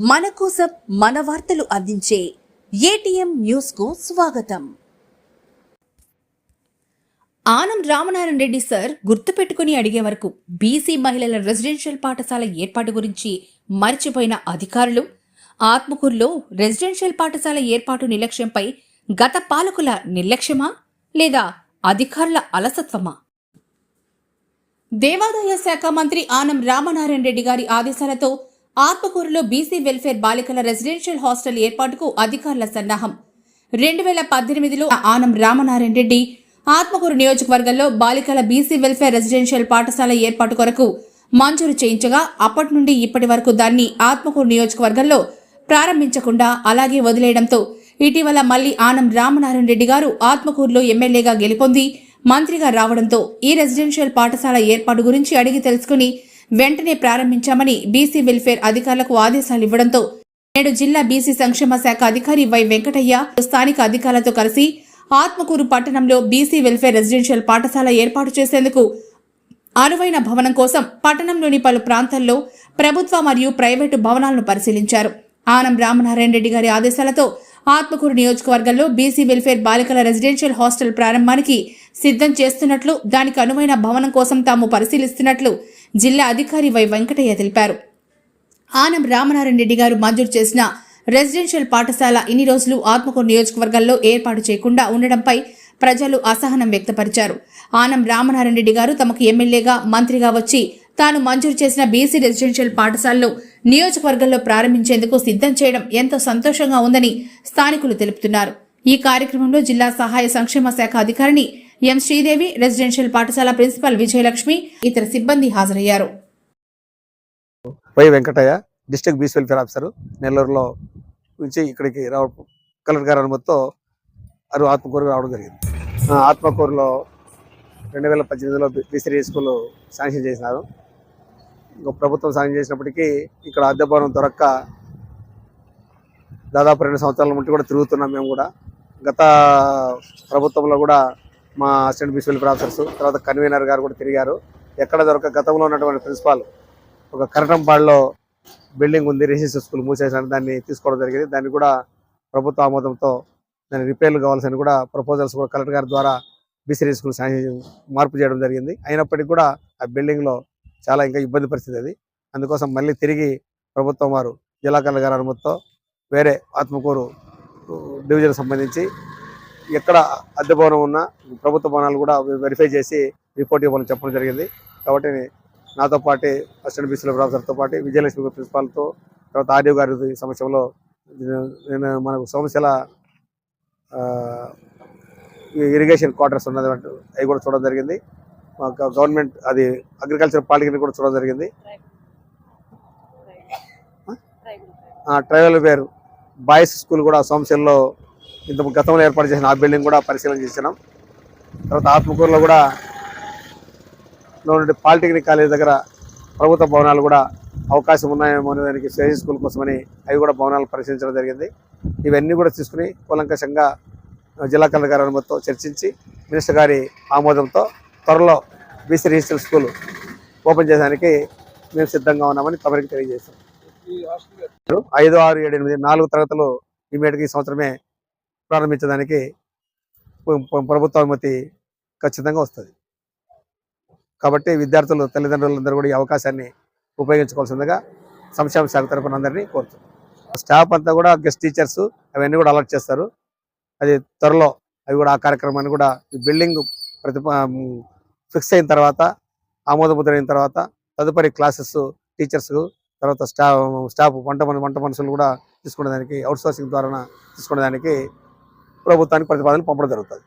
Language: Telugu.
మన కోసం మన వార్తలు అందించే ఏటీఎం న్యూస్కు స్వాగతం. ఆనం రామనారాయణ రెడ్డి సార్ గుర్తుపెట్టుకుని అడిగే వరకు బీసీ మహిళల రెసిడెన్షియల్ పాఠశాల ఏర్పాటు గురించి మర్చిపోయిన అధికారులు ఆత్మకూరులో రెసిడెన్షియల్ పాఠశాల ఏర్పాటు నిర్లక్ష్యంపై గత పాలకుల నిర్లక్ష్యమా లేదా అధికారుల అలసత్వమా? దేవాదాయ శాఖ మంత్రి ఆనం రామనారాయణ రెడ్డి గారి ఆదేశాలతో ఆత్మకూరులో బీసీ వెల్ఫేర్ బాలికల రెసిడెన్షియల్ హాస్టల్ ఏర్పాటుకు అధికారుల సన్నాహం. రెండు వేల పద్దెనిమిదిలో ఆనం రామనారాయణ రెడ్డి ఆత్మకూరు నియోజకవర్గంలో బాలికల బీసీ వెల్ఫేర్ రెసిడెన్షియల్ పాఠశాల ఏర్పాటు కొరకు మంజూరు చేయించగా అప్పటి నుండి ఇప్పటి వరకు దాన్ని ఆత్మకూరు నియోజకవర్గంలో ప్రారంభించకుండా అలాగే వదిలేయడంతో ఇటీవల మళ్ళీ ఆనం రామనారాయణ రెడ్డి గారు ఆత్మకూరులో ఎమ్మెల్యేగా గెలుపొంది మంత్రిగా రావడంతో ఈ రెసిడెన్షియల్ పాఠశాల ఏర్పాటు గురించి అడిగి తెలుసుకుని వెంటనే ప్రారంభించామని బీసీ వెల్ఫేర్ అధికారులకు ఆదేశాలు ఇవ్వడంతో నేడు జిల్లా బీసీ సంక్షేమ శాఖ అధికారి వై వెంకటయ్య స్థానిక అధికారులతో కలిసి ఆత్మకూరు పట్టణంలో బీసీ వెల్ఫేర్ రెసిడెన్షియల్ పాఠశాల ఏర్పాటు చేసేందుకు అనువైన భవనం కోసం పట్టణంలోని పలు ప్రాంతాల్లో ప్రభుత్వ మరియు ప్రైవేటు భవనాలను పరిశీలించారు. ఆనం రామనారాయణ రెడ్డి గారి ఆదేశాలతో ఆత్మకూరు నియోజకవర్గంలో బీసీ వెల్ఫేర్ బాలికల రెసిడెన్షియల్ హాస్టల్ ప్రారంభానికి సిద్ధం చేస్తున్నట్లు దానికి అనువైన భవనం కోసం తాము పరిశీలిస్తున్నట్లు జిల్లా అధికారి వై వెంకటయ్య తెలిపారు. ఆనం రామనారాయణ రెడ్డి గారు మంజూరు చేసిన రెసిడెన్షియల్ పాఠశాల ఇన్ని రోజులు ఆత్మకూరు నియోజకవర్గంలో ఏర్పాటు చేయకుండా ఉండడంపై ప్రజలు అసహనం వ్యక్తపరిచారు. ఆనం రామనారాయణ రెడ్డి గారు తమకు ఎమ్మెల్యేగా మంత్రిగా వచ్చి తాను మంజూరు చేసిన బీసీ రెసిడెన్షియల్ పాఠశాలను నియోజకవర్గంలో ప్రారంభించేందుకు సిద్ధం చేయడం ఎంతో సంతోషంగా ఉందని స్థానికులు తెలుపుతున్నారు. ఈ కార్యక్రమంలో జిల్లా సహాయ సంక్షేమ శాఖ అధికారిని ఎం శ్రీదేవి రెసిడెన్షియల్ పాఠశాల ప్రిన్సిపల్ విజయలక్ష్మి ఇతర సిబ్బంది హాజరయ్యారు. Y Venkataiah district BC welfare officer నెల్లూరులో నుంచి ఇక్కడికి రావ కలెక్టర్ గారి అనుమతితో అరు ఆత్మకూరు రావడం జరిగింది. ఆ, ఆత్మకూరులో రెండు వేల పద్దెనిమిదిలో బీసీ స్కూల్ శాంక్షన్ చేసినారు. ఇంకో ప్రభుత్వం శాంక్షన్ చేసినప్పటికీ ఇక్కడ అద్దె భవనం దొరక్క దాదాపు రెండు సంవత్సరాల నుండి కూడా తిరుగుతున్నాం మేము కూడా. గత ప్రభుత్వంలో కూడా మా అసిస్టెంట్ మిస్ వెల్ఫేర్ ఆఫీసర్స్ తర్వాత కన్వీనర్ గారు కూడా తిరిగారు. ఎక్కడ దొరక గతంలో ఉన్నటువంటి ప్రిన్సిపాల్ ఒక కరటంపాడులో బిల్డింగ్ ఉంది రెసిడెన్షియల్ స్కూల్ మూసేసాను దాన్ని తీసుకోవడం జరిగింది. దాన్ని కూడా ప్రభుత్వ ఆమోదంతో దాని రిపేర్లు కావాల్సిన కూడా ప్రపోజల్స్ కూడా కలెక్టర్ గారి ద్వారా బీసీ స్కూల్ శాంక్షన్ మార్పు చేయడం జరిగింది. అయినప్పటికీ కూడా ఆ బిల్డింగ్లో చాలా ఇంకా ఇబ్బంది పరిస్థితి అది. అందుకోసం మళ్ళీ తిరిగి ప్రభుత్వం వారు జిల్లా కలెక్టర్ గారి అనుమతితో వేరే ఆత్మకూరు డివిజన్ సంబంధించి ఎక్కడ అద్దె భవనం ఉన్నా ప్రభుత్వ భవనాలు కూడా వెరిఫై చేసి రిపోర్ట్ ఇవ్వాలని చెప్పడం జరిగింది. కాబట్టి నాతో పాటు అసిస్టెంట్ బీసీల ప్రొఫెసర్తో పాటు విజయలక్ష్మి ప్రిన్సిపాల్తో తర్వాత ఆర్డీఓ గారి సమక్షంలో నేను మనకు సమస్యల ఇరిగేషన్ క్వార్టర్స్ ఉన్నది అవి కూడా చూడడం జరిగింది. గవర్నమెంట్ అది అగ్రికల్చర్ పాలిటెక్నిక్ కూడా చూడడం జరిగింది. ట్రైబల్ వేర్ బాయ్స్ స్కూల్ కూడా సోమశిల్లో ఇంత గతంలో ఏర్పాటు చేసిన ఆ బిల్డింగ్ కూడా పరిశీలన చేసినాం. తర్వాత ఆత్మకూరులో కూడా లో నుండి పాలిటెక్నిక్ కాలేజ్ దగ్గర ప్రభుత్వ భవనాలు కూడా అవకాశం ఉన్నాయేమో అనే దానికి స్టేజ్ స్కూల్ కోసమని అవి కూడా భవనాలు పరిశీలించడం జరిగింది. ఇవన్నీ కూడా తీసుకుని కూలంకషంగా జిల్లా కలెక్టర్ గారి అనుమతితో చర్చించి మినిస్టర్ గారి ఆమోదంతో త్వరలో బీసీ రిజిస్టర్ స్కూల్ ఓపెన్ చేయడానికి మేము సిద్ధంగా ఉన్నామని తమరికి తెలియజేస్తాం ఐదు ఆరు ఏడు ఎనిమిది నాలుగు తరగతులు ఇమీడియట్గా ఈ సంవత్సరమే ప్రారంభించడానికి ప్రభుత్వ అనుమతి ఖచ్చితంగా వస్తుంది. కాబట్టి విద్యార్థులు తల్లిదండ్రులందరూ కూడా ఈ అవకాశాన్ని ఉపయోగించుకోవాల్సిందిగా సంక్షేమ శాఖ తరపున అందరినీ కోరుతున్నాం. స్టాఫ్ అంతా కూడా గెస్ట్ టీచర్స్ అవన్నీ కూడా అలర్ట్ చేస్తారు. అది త్వరలో అవి కూడా ఆ కార్యక్రమాన్ని కూడా ఈ బిల్డింగ్ ప్రతి ఫిక్స్ అయిన తర్వాత ఆమోదముద్ర అయిన తర్వాత తదుపరి క్లాసెస్ టీచర్స్ తర్వాత స్టాఫ్ స్టాఫ్ వంట మన వంట మనుషులు కూడా తీసుకునే దానికి అవుట్ సోర్సింగ్ ద్వారా తీసుకునే దానికి ప్రభుత్వానికి ప్రతిపాదన పంపడం జరుగుతుంది.